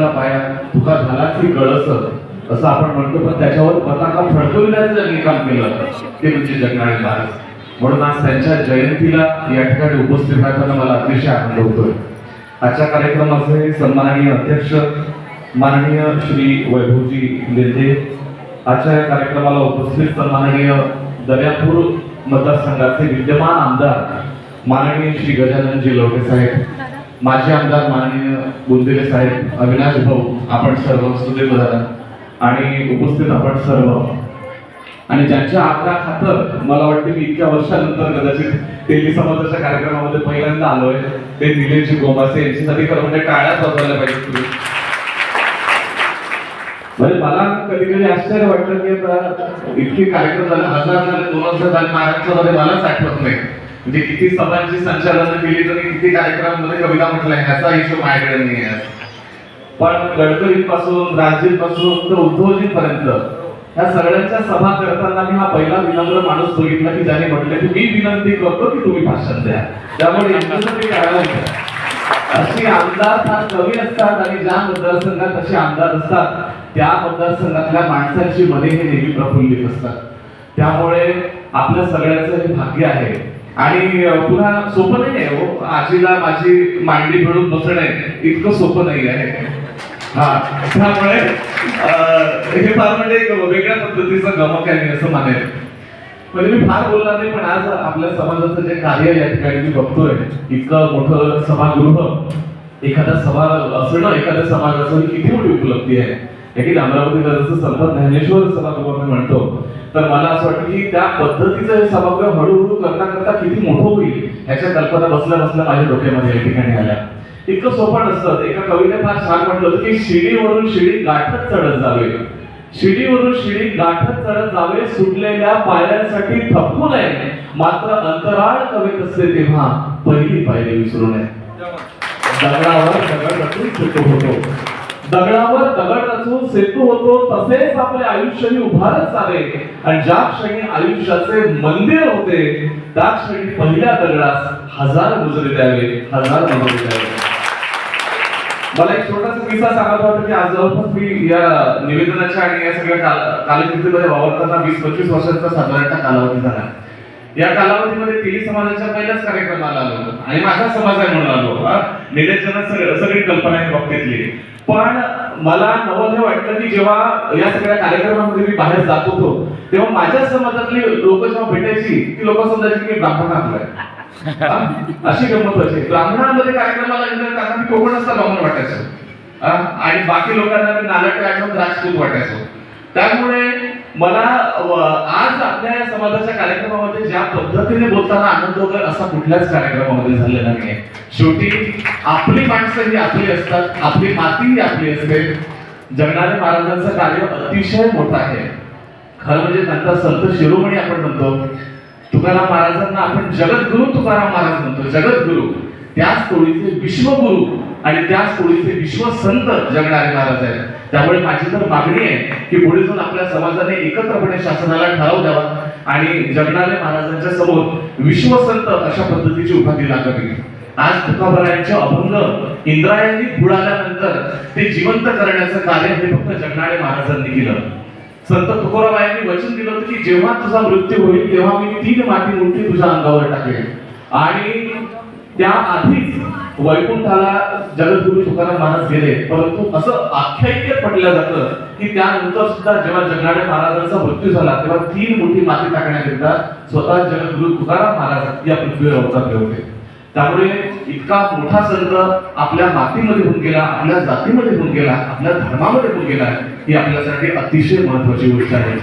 पसरला पाया तुका झाला की गळस असं आपण म्हणतो पण त्याच्यावर पताका फडकविण्याचं त्यांनी काम केलं. ते म्हणजे जगणारे महाराज म्हणून आज त्यांच्या जयंतीला या ठिकाणी उपस्थित राहताना मला अतिशय आनंद होतोय. आजच्या कार्यक्रमाचे सन्माननीय अध्यक्ष माननीय श्री वैभवजी लेते आजच्या या कार्यक्रमाला उपस्थित सन्माननीय दर्यापूर मतदारसंघाचे विद्यमान आमदार माननीय श्री गजाननजी लोटे साहेब माजी आमदार माननीय बुंदेले साहेब अविनाश भाऊ आपण सर्व सुदैव दादा आणि उपस्थित आपण सर्व. आणि ज्यांच्या आग्रा खातर मला वाटतं मी इतक्या वर्षानंतर कदाचित तेली समाजाच्या कार्यक्रमामध्ये पहिल्यांदा आलोय. ते निलेशजी गोमासे यांच्यासाठी खरं म्हणजे टाळ्याच वाजवायला पाहिजे तुम्ही म्हणजे मला कधी कधी आश्चर्य वाटलं की आता इतके कार्यक्रम झाले हजार झाले दोन हजार झाले महाराष्ट्रामध्ये मलाच आठवत नाही. म्हणजे किती सभांची संचालनं केली तरी किती कार्यक्रमामध्ये कविता म्हटलंय ह्याचा हिशोब माझ्याकडे नाही आहे पण गडकरींपासून राजजींपासून तर उद्धवजींपर्यंत ह्या सगळ्यांच्या सभा करताना मी हा पहिला विनम्र माणूस बघितला की ज्याने म्हटलं की मी विनंती करतो की तुम्ही भाषण द्या. त्यामुळे अशी आमदार फार कमी असतात आणि ज्या मतदारसंघात असे आमदार असतात त्या मतदारसंघातल्या माणसांची मने हे नेहमी प्रफुल्लित असतात. त्यामुळे आपल्या सगळ्यांचं हे भाग्य आहे. आणि पुन्हा सोपं नाही आहे हो. आजीला माझी मांडी मिळून बसणे इतकं सोपं नाही आहे हा. त्यामुळे हे फार म्हणजे एक वेगळ्या पद्धतीचं गमक आहे मी असं मानेल म्हणजे मी फार बोलणार नाही पण आज आपल्या समाजाचं जे कार्य या ठिकाणी मी बघतोय इतकं मोठं सभागृह एखादा सभा असणं एखाद्या समाजाचं किती मोठी उपलब्धी आहे. देखील अमरावती जसं संत ज्ञानेश्वर सभागृह मी म्हणतो. तर मला असं वाटतं की त्या पद्धतीचं हे सभागृह हळूहळू करता किती मोठं होईल ह्याच्या कल्पना बसल्या बसल्या माझ्या डोक्यामध्ये या ठिकाणी आल्या. इतकं सोपं नसतं. एका कवीने फार छान म्हटलं होतं की शिडीवरून शिडी गाठत चढत जावे. शिडीवरून शिडी गाठत चढत जावे सुटलेल्या पायऱ्यांसाठी थकू नये. मात्र अंतराळ कवीत असते तेव्हा पहिली पायरी विसरू नये. दगडावर दगड रचून होतो. दगडावर दगड रचून सेतू होतो तसेच आपले आयुष्यही उभारत चाले. आणि ज्या क्षणी आयुष्याचे मंदिर होते त्या क्षणी पहिल्या दगडास हजार मुजरे द्यावे हजार मुजरे द्यावे. मला एक छोटासा किस्सा सांगायचा होता की आज जवळपास मी या निवेदनाच्या आणि या सगळ्या कालकृतीमध्ये वावरताना वीस पंचवीस वर्षांचा साधारणतः कालावधी झाला. या कालावधीमध्ये तेली समाजाच्या पहिल्याच कार्यक्रमाला आलो आणि माझा समाज आहे म्हणून आलो होता निलेशनं सगळी कल्पना आहे बाबतीतली पण मला नवल हे वाटतं की जेव्हा या सगळ्या कार्यक्रमामध्ये मी बाहेर जात होतो तेव्हा माझ्या समाजातली लोक जेव्हा भेटायची ती लोक समजायची की मी ब्राह्मण आहे. अशी गंमत अशी ब्राह्मणांमध्ये कार्यक्रमाला गेलं त्यांना मी कोकणचा ब्राह्मण वाटायचो. आणि बाकी लोकांना मी नालाट आठवून राजपूत वाटायचो. त्यामुळे मला आज आपल्या या समाजाच्या कार्यक्रमामध्ये ज्या पद्धतीने बोलताना आनंद वगैरे असा कुठल्याच कार्यक्रमामध्ये झालेला नाही शेवटी आपली माणसं ही आपली असतात आपली माती ही आपली असते. जगणारे महाराजांचं कार्य अतिशय मोठं आहे. खरं म्हणजे त्यांचा संत शिरोमणी आपण म्हणतो. तुकाराम महाराजांना आपण जगद्गुरु तुकाराम महाराज म्हणतो. जगद्गुरु. त्याच टोळीचे विश्वगुरु. आणि त्याच कोळीचे विश्वसंत जगणारे महाराज आहेत त्यामुळे माझी तर मागणी आहे की पुढे जाऊन आपल्या समाजाने एकत्रपणे शासनाला ठराव द्यावा आणि जगणारे महाराजांच्या समोर विश्वसंत अशा पद्धतीची उपाधी लागावी आज तुकाबरायांचे अभंग इंद्रायणी बुडाल्यानंतर ते जिवंत करण्याचं कार्य हे फक्त जगणारे महाराजांनी केलं. संत तुकोराबायांनी वचन दिलं होतं की जेव्हा तुझा मृत्यू होईल तेव्हा मी तीन माती मुठी तुझ्या अंगावर टाकेल आणि त्या आधीच वैकुंठाला जगद्गुरु तुकाराम महाराज गेले. परंतु असं आख्यायिक पटलं जातं की त्यानंतर सुद्धा जेव्हा जगनाडे महाराजांचा मृत्यू झाला तेव्हा तीन मोठी माती टाकण्याकरिता स्वतः जगद्गुरु तुकाराम महाराज या पृथ्वीवर अवतरले होते त्यामुळे इतका मोठा संत आपल्या मातीमध्ये होऊन गेला आपल्या जातीमध्ये होऊन गेला आपल्या धर्मामध्ये होऊन गेला ही आपल्यासाठी अतिशय महत्वाची गोष्ट आहे.